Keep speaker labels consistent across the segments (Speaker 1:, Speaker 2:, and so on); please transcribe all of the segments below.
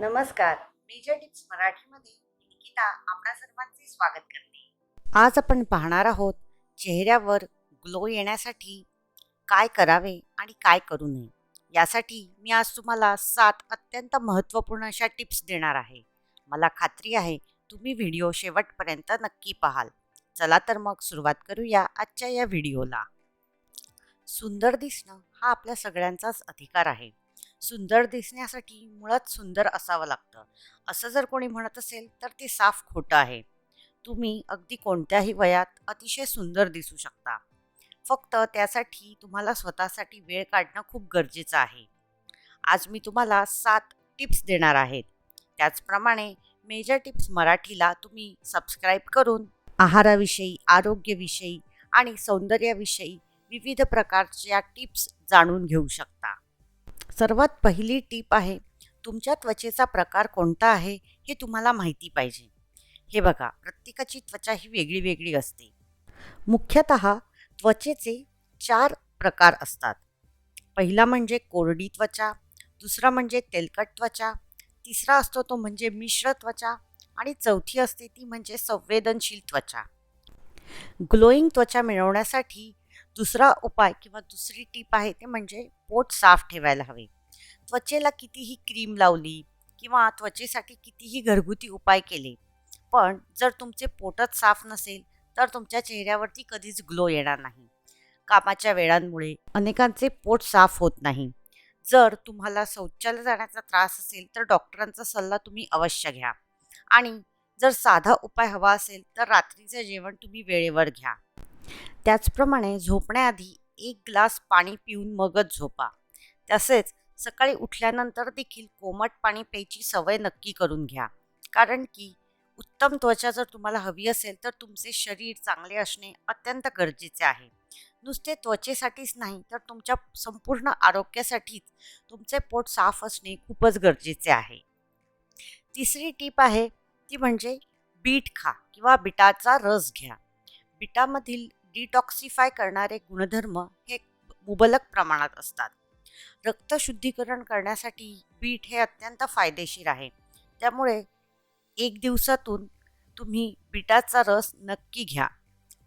Speaker 1: नमस्कार. Major tips मराठीमध्ये निकिता आपणा सर्वांचे स्वागत करते. आज आपण पाहणार आहोत चेहऱ्यावर ग्लो येण्यासाठी काय करावे आणि काय करू नये. यासाठी मी आज तुम्हाला सात अत्यंत महत्त्वपूर्ण अशा टिप्स देणार आहे. मला खात्री आहे तुम्ही व्हिडिओ शेवटपर्यंत नक्की पाहाल. चला तर मग सुरुवात करूया आजच्या या व्हिडिओला. सुंदर दिसणं हा आपल्या सगळ्यांचाच अधिकार आहे. सुंदर दिसण्यासाठी मुळात सुंदर असावं लागतं. असं जर कोणी म्हणत असेल तर ते साफ खोटं आहे. तुम्ही अगदी कोणत्याही वयात अतिशय सुंदर दिसू शकता. फक्त त्यासाठी तुम्हाला स्वतःसाठी वेळ काढणं खूप गरजेचं आहे. आज मी तुम्हाला सात टिप्स देणार आहेत. त्याचप्रमाणे मेजर टिप्स मराठीला तुम्ही सबस्क्राईब करून आहाराविषयी आरोग्यविषयी आणि सौंदर्याविषयी विविध प्रकारच्या टिप्स जाणून घेऊ शकता. सर्वात पहिली टीप आहे तुमच्या त्वचेचा प्रकार कोणता आहे हे तुम्हाला माहिती पाहिजे. हे बघा प्रत्येकाची त्वचा ही वेगळी वेगळी असते. मुख्यतः त्वचेचे चार प्रकार असतात. पहिला म्हणजे कोरडी त्वचा दुसरा म्हणजे तेलकट त्वचा तिसरा असतो तो म्हणजे मिश्र त्वचा आणि चौथी असते ती म्हणजे संवेदनशील त्वचा. ग्लोईंग त्वचा मिळवण्यासाठी दुसरा उपाय किंवा दुसरी टीप आहे ते म्हणजे पोट साफ ठेवायला हवे. त्वचेला कितीही क्रीम लावली किंवा त्वचेसाठी कितीही घरगुती उपाय केले पण जर तुमचे पोटच साफ नसेल तर तुमच्या चेहऱ्यावरती कधीच ग्लो येणार नाही. कामाच्या वेळांमुळे अनेकांचे पोट साफ होत नाही. जर तुम्हाला शौचालय जाण्याचा त्रास असेल तर डॉक्टरांचा सल्ला तुम्ही अवश्य घ्या. आणि जर साधा उपाय हवा असेल तर रात्रीचं जेवण तुम्ही वेळेवर घ्या. त्याचप्रमाणे झोपण्याआधी एक ग्लास पाणी पिऊन मगच झोपा. तसेच सकाळी उठल्यानंतर देखील कोमट पाणी प्यायची सवय नक्की करून घ्या. कारण की उत्तम त्वचा जर तुम्हाला हवी असेल तर तुमचे शरीर चांगले असणे अत्यंत गरजेचे आहे. नुसते त्वचेसाठीच नाही तर तुमच्या संपूर्ण आरोग्यासाठीच तुमचे पोट साफ असणे खूपच गरजेचे आहे. तिसरी टीप आहे ती म्हणजे बीट खा किंवा बिटाचा रस घ्या. बिटामधील डिटॉक्सिफाय करणारे गुणधर्म हे मुबलक प्रमाणात असतात. रक्त शुद्धीकरण करण्यासाठी बीट हे अत्यंत फायदेशीर आहे. त्यामुळे एक दिवसातून तुम्ही बिटाचा रस नक्की घ्या.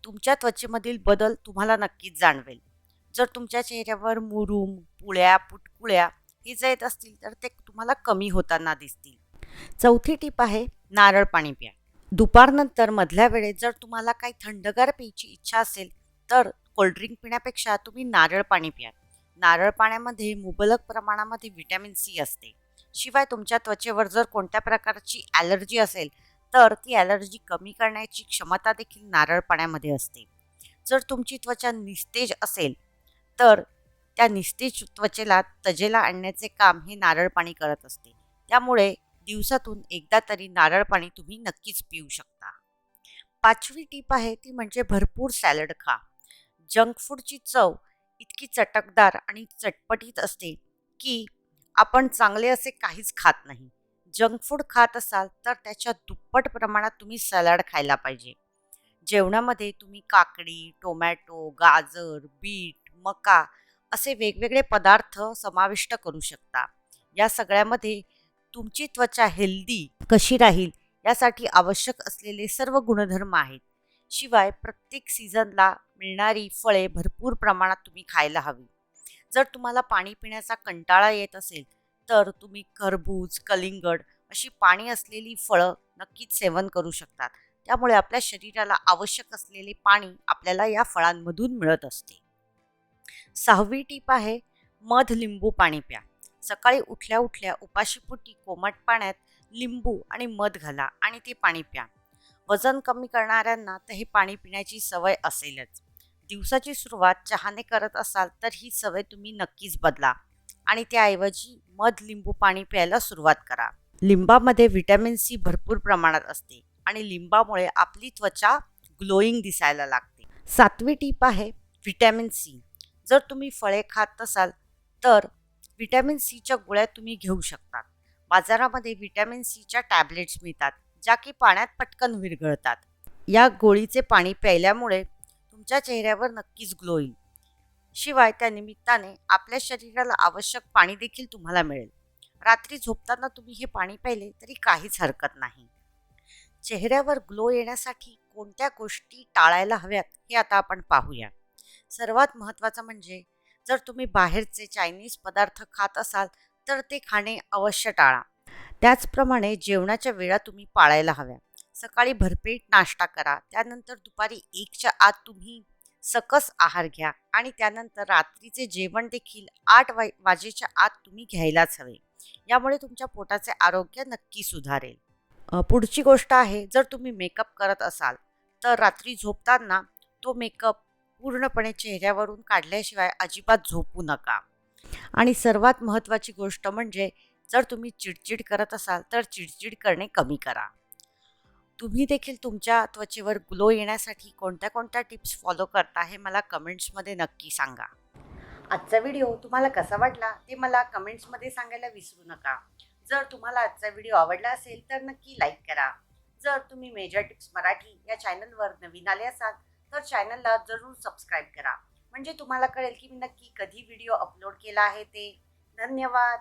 Speaker 1: तुमच्या त्वचेमधील बदल तुम्हाला नक्कीच जाणवेल. जर तुमच्या चेहऱ्यावर मुरूम पुळ्या पुटकुळ्या हे जे येत असतील तर ते तुम्हाला कमी होताना दिसतील. चौथी टीप आहे नारळ पाणी प्या. दुपारनंतर मधल्या वेळेत जर तुम्हाला काही थंडगार प्यायची इच्छा असेल तर कोल्ड्रिंक पिण्यापेक्षा तुम्ही नारळ पाणी प्या. नारळ पाण्यामध्ये मुबलक प्रमाणामध्ये व्हिटॅमिन सी असते. शिवाय तुमच्या त्वचेवर जर कोणत्या प्रकारची ॲलर्जी असेल तर ती ॲलर्जी कमी करण्याची क्षमता देखील नारळ पाण्यामध्ये असते. जर तुमची त्वचा निस्तेज असेल तर त्या निस्तेज त्वचेला तजेला आणण्याचे काम हे नारळ पाणी करत असते. त्यामुळे दिवसातून एकदा तरी नारळ पाणी तुम्ही नक्कीच पिऊ शकता. पाचवी टीप आहे ती म्हणजे भरपूर सॅलड खा. जंक फूडची चव इतकी चटकदार आणि चटपटीत असते की आपण चांगले असे काहीच खात नाही. जंक फूड खात असाल तर त्याच्या दुप्पट प्रमाणात तुम्ही सॅलड खायला पाहिजे. जेवणामध्ये तुम्ही काकडी टोमॅटो गाजर बीट मका असे वेगवेगळे पदार्थ समाविष्ट करू शकता. या सगळ्यामध्ये तुमची त्वचा हेल्दी कशी राहील यासाठी आवश्यक असलेले सर्व गुणधर्म आहेत. शिवाय प्रत्येक सीझनला मिळणारी फळे भरपूर प्रमाणात तुम्ही खायला हवी. जर तुम्हाला पाणी पिण्याचा कंटाळा येत असेल तर तुम्ही खरबूज कलिंगड अशी पाणी असलेली फळं नक्कीच सेवन करू शकतात. त्यामुळे आपल्या शरीराला आवश्यक असलेले पाणी आपल्याला या फळांमधून मिळत असते. सहावी टीप आहे मध लिंबू पाणी प्या. सकाळी उठल्या उठल्या उपाशीपोटी कोमट पाण्यात लिंबू आणि मध घाला आणि ते पाणी प्या. वजन कमी करणाऱ्यांना तर हे पाणी पिण्याची सवय असेलच. दिवसाची सुरुवात चहाने करत असाल तर ही सवय तुम्ही नक्कीच बदला. आणि त्याऐवजी मध लिंबू पाणी प्यायला सुरुवात करा. लिंबामध्ये व्हिटॅमिन सी भरपूर प्रमाणात असते आणि लिंबामुळे आपली त्वचा ग्लोईंग दिसायला लागते. सातवी टीप आहे व्हिटॅमिन सी. जर तुम्ही फळे खात असाल तर व्हिटॅमिन सीच्या गोळ्या तुम्ही घेऊ शकता बाजारामध्ये व्हिटॅमिन सीच्या टॅबलेट्स मिळतात. ज्या की पाण्यात पटकन विरघळतात. या गोळीचे पाणी प्यायल्यामुळे तुमच्या चेहऱ्यावर नक्कीच ग्लो येईल. शिवाय त्या निमित्ताने आपल्या शरीराला आवश्यक पाणी देखील तुम्हाला मिळेल. रात्री झोपताना तुम्ही हे पाणी प्यायले तरी काहीच हरकत नाही. चेहऱ्यावर ग्लो येण्यासाठी कोणत्या गोष्टी टाळायला हव्यात हे आता आपण पाहूया. सर्वात महत्त्वाचं म्हणजे जर तुम्ही बाहेरचे चायनीज पदार्थ खात असाल तर ते खाणे अवश्य टाळा. त्याचप्रमाणे जेवणाच्या वेळा तुम्ही पाळायला हव्या. सकाळी भरपेट नाश्ता करा. त्यानंतर दुपारी एकच्या आत तुम्ही सकस आहार घ्या आणि त्यानंतर रात्रीचे जेवण देखील आठ वाय वाजेच्या आत तुम्ही घ्यायलाच हवे. यामुळे तुमच्या पोटाचे आरोग्य नक्की सुधारेल. पुढची गोष्ट आहे जर तुम्ही मेकअप करत असाल तर रात्री झोपताना तो मेकअप पूर्णपणे चेहऱ्यावरून काढल्याशिवाय अजिबात झोपू नका. आणि सर्वात महत्त्वाची गोष्ट म्हणजे जर तुम्ही चिडचिड करत असाल तर चिडचिड करणे कमी करा. तुम्ही देखील तुमच्या त्वचेवर ग्लो येण्यासाठी कोणत्या कोणत्या टिप्स फॉलो करता हे मला कमेंट्समध्ये नक्की सांगा. आजचा व्हिडिओ तुम्हाला कसा वाटला ते मला कमेंट्समध्ये सांगायला विसरू नका. जर तुम्हाला आजचा व्हिडिओ आवडला असेल तर नक्की लाईक करा. जर तुम्ही मेजर टिप्स मराठी या चॅनलवर नवीन आले असाल तर चॅनलला जरूर सबस्क्राईब करा. म्हणजे तुम्हाला कळेल की मी नक्की कधी व्हिडिओ अपलोड केला आहे ते. धन्यवाद!